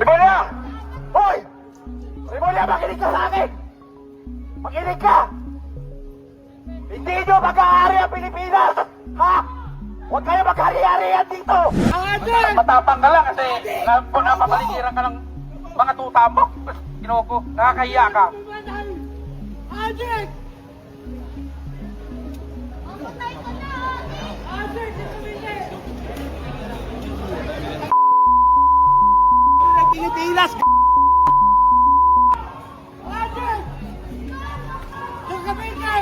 Rimulya! Hoy! Rimulya, makinig ka sa akin! Makinig ka! Hindi nyo mag-aari ang Pilipinas! Ha? Huwag kayo maghari-harian dito! Mata- Matapang ka lang kasi na, napapaligiran ka ng mga tuta mo. Ginoko, nakakahiya ka. Ajik! Tumindi!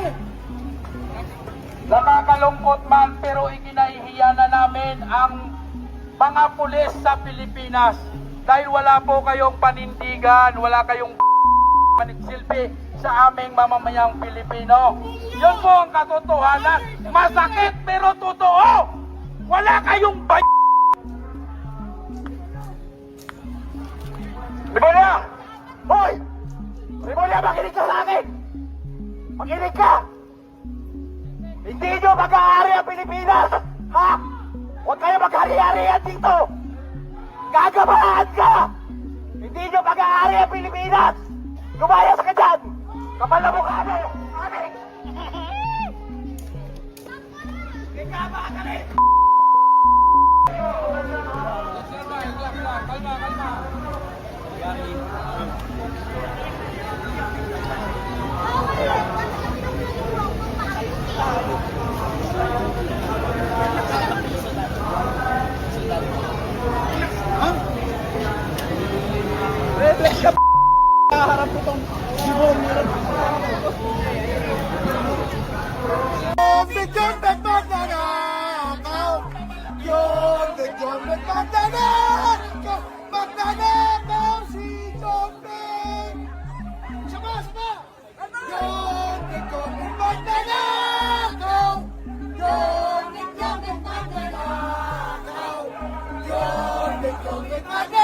Nakakalungkot man pero ikinahihiya na namin ang mga pulis sa Pilipinas dahil wala po kayong panindigan, wala kayong panigsilbi sa aming mamamayang Pilipino. Yun po ang katotohanan. Masakit pero totoo. Wala kayong bay... Sa akin! Makinig ka! Hindi nyo mag-aari ang Pilipinas! Ha? Huwag kayo maghari-harian dito! Gagabahan ka! Hindi nyo mag-aari ang Pilipinas! Lumayas ka dyan! Kapal na mukha mo! siya harap ko tong sibon Yon de John Magdana Yon de John Magdana Magdana Mao